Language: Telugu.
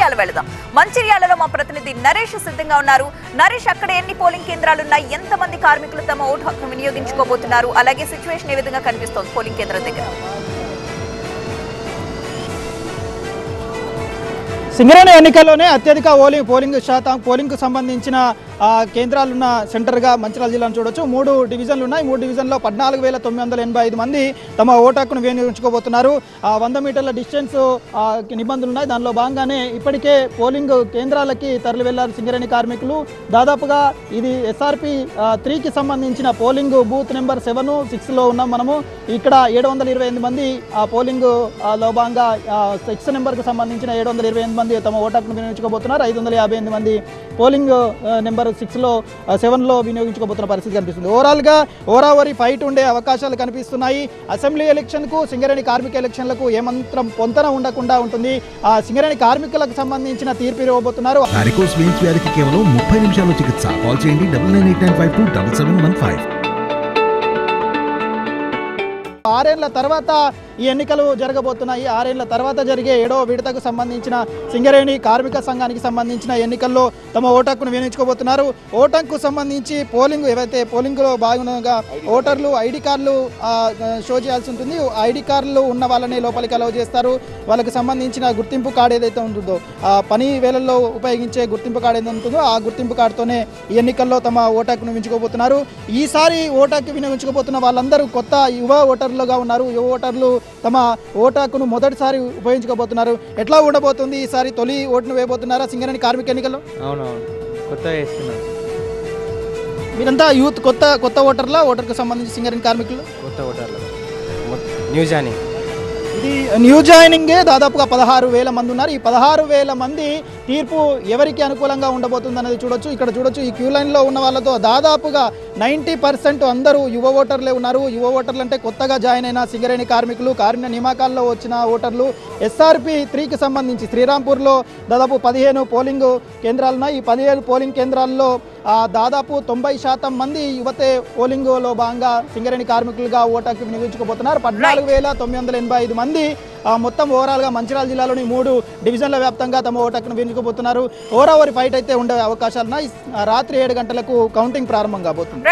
మంచిర్యాల వెళదాం. మంచిర్యాలలో మా ప్రతినిధి నరేష్ సిద్ధంగా ఉన్నారు. నరేష్ అక్కడ ఎన్ని పోలింగ్ కేంద్రాలు ఉన్నాయి ఎంతమంది కార్మికులు తమ ఓటు హక్కును వినియోగించుకోబోతున్నారు? అలాగే సిచ్యువేషన్ ఏ విధంగా కనిపిస్తోంది పోలింగ్ కేంద్రం దగ్గర? సింగరేణి ఎన్నికల్లోనే అత్యధిక ఓలింగ్ పోలింగ్ శాతం పోలింగ్కు సంబంధించిన కేంద్రాలున్న సెంటర్గా మంచిర్యాల జిల్లాను చూడొచ్చు. మూడు డివిజన్లు ఉన్నాయి. మూడు డివిజన్లో పద్నాలుగు వేల తొమ్మిది వందల ఎనభై ఐదు మంది తమ ఓటు హక్కును వినియోగించుకోబోతున్నారు. ఆ, వంద మీటర్ల డిస్టెన్స్ ఆ, నిబంధనలు ఉన్నాయి. దానిలో భాగంగానే ఇప్పటికే పోలింగ్ కేంద్రాలకి తరలి వెళ్ళారు సింగరేణి కార్మికులు. దాదాపుగా ఇది ఎస్ఆర్పి త్రీకి సంబంధించిన పోలింగ్ బూత్ నెంబర్ సెవెన్ సిక్స్లో ఉన్నాం మనము. ఇక్కడ ఏడు వందల ఇరవై ఎనిమిది మంది ఆ పోలింగ్లో భాగంగా సిక్స్ నెంబర్కి సంబంధించిన ఏడు వందల ఇరవై ఎనిమిది మంది తమ ఓటు హక్కును వినియోగించుకోబోతున్నారు. ఐదు వందల యాభై ఎనిమిది మంది పోలింగ్ నెంబర్ సిక్స్లో సెవెన్లో వినియోగించుకోబోతున్న పరిస్థితి కనిపిస్తుంది. ఓవరాల్గా ఓరావరి ఫైట్ ఉండే అవకాశాలు కనిపిస్తున్నాయి. అసెంబ్లీ ఎలక్షన్కు సింగరేణి కార్మిక ఎలక్షన్లకు ఏమాత్రం పొంతన ఉండకుండా ఉంటుంది. ఆ సింగరేణి కార్మికులకు సంబంధించిన తీర్పు ఇవ్వబోతున్నారు. వ్యాధికి కేవలం ముప్పై నిమిషాల్లో చికిత్స. కాల్ చేయండి double nine eight nine five two double seven one five. ఆరేళ్ళ తర్వాత ఈ ఎన్నికలు జరగబోతున్నాయి. ఆరేళ్ళ తర్వాత జరిగే ఏడో విడతకు సంబంధించిన సింగరేణి కార్మిక సంఘానికి సంబంధించిన ఎన్నికల్లో తమ ఓటక్కును వినియోగించుకోబోతున్నారు. ఓటక్కు సంబంధించి పోలింగ్ ఏవైతే పోలింగ్లో భాగంగా ఓటర్లు ఐడి కార్డులు షో చేయాల్సి ఉంటుంది. ఐడి కార్డులు ఉన్న వాళ్ళని లోపలికి అలవ్ చేస్తారు. వాళ్ళకి సంబంధించిన గుర్తింపు కార్డు ఏదైతే ఉంటుందో పని వేళల్లో ఉపయోగించే గుర్తింపు కార్డు ఏదైతే ఉంటుందో ఆ గుర్తింపు కార్డుతోనే ఈ ఎన్నికల్లో తమ ఓటక్కును వినియోగించుకోబోతున్నారు. ఈసారి ఓటక్కు వినియోగించుకోబోతున్న వాళ్ళందరూ కొత్త యువ ఓటర్లుగా ఉన్నారు. యువ ఓటర్లు తమ ఓటాకును మొదటిసారి ఉపయోగించుకోబోతున్నారు. ఎట్లా ఉండబోతుంది? ఈసారి తొలి ఓటును వేయబోతున్నారా సింగరేణి కార్మిక ఎన్నికల్లో? అవునవును. కొత్తగా వేస్తున్నాం మీరంతా యూత్ కొత్త కొత్త ఓటర్లా? ఓటర్కు సంబంధించి సింగరేణి కార్మికులు? కొత్త ఓటర్లు. న్యూస్ అని ఇది న్యూ జాయినింగే దాదాపుగా పదహారు వేల మంది ఉన్నారు. ఈ పదహారు వేల మంది తీర్పు ఎవరికి అనుకూలంగా ఉండబోతుంది అనేది చూడొచ్చు. ఇక్కడ చూడొచ్చు ఈ క్యూ లైన్లో ఉన్న వాళ్ళతో దాదాపుగా నైంటీ పర్సెంట్ అందరూ యువ ఓటర్లే ఉన్నారు. యువ ఓటర్లు అంటే కొత్తగా జాయిన్ అయిన సింగరేణి కార్మికులు కార్మిక నియామకాల్లో వచ్చిన ఓటర్లు ఎస్ఆర్పి త్రీకి సంబంధించి శ్రీరాంపూర్లో దాదాపు పదిహేను పోలింగ్ కేంద్రాలు ఉన్నాయి. ఈ పదిహేను పోలింగ్ కేంద్రాల్లో దాదాపు తొంభై శాతం మంది యువతే పోలింగ్లో భాగంగా సింగరేణి కార్మికులుగా ఓటాకి వినియోగించుకోబోతున్నారు పద్నాలుగు వేల తొమ్మిది వందల ఎనభై ఐదు మంది మొత్తం ఓవరాల్గా మంచిర్యాల జిల్లాలోని మూడు డివిజన్ల వ్యాప్తంగా తమ ఓటాకును వినియోగించుకోబోతున్నారు ఓవరావరి ఫైట్ అయితే ఉండే అవకాశాలున్నాయి. రాత్రి ఏడు గంటలకు కౌంటింగ్ ప్రారంభం కాబోతుంది.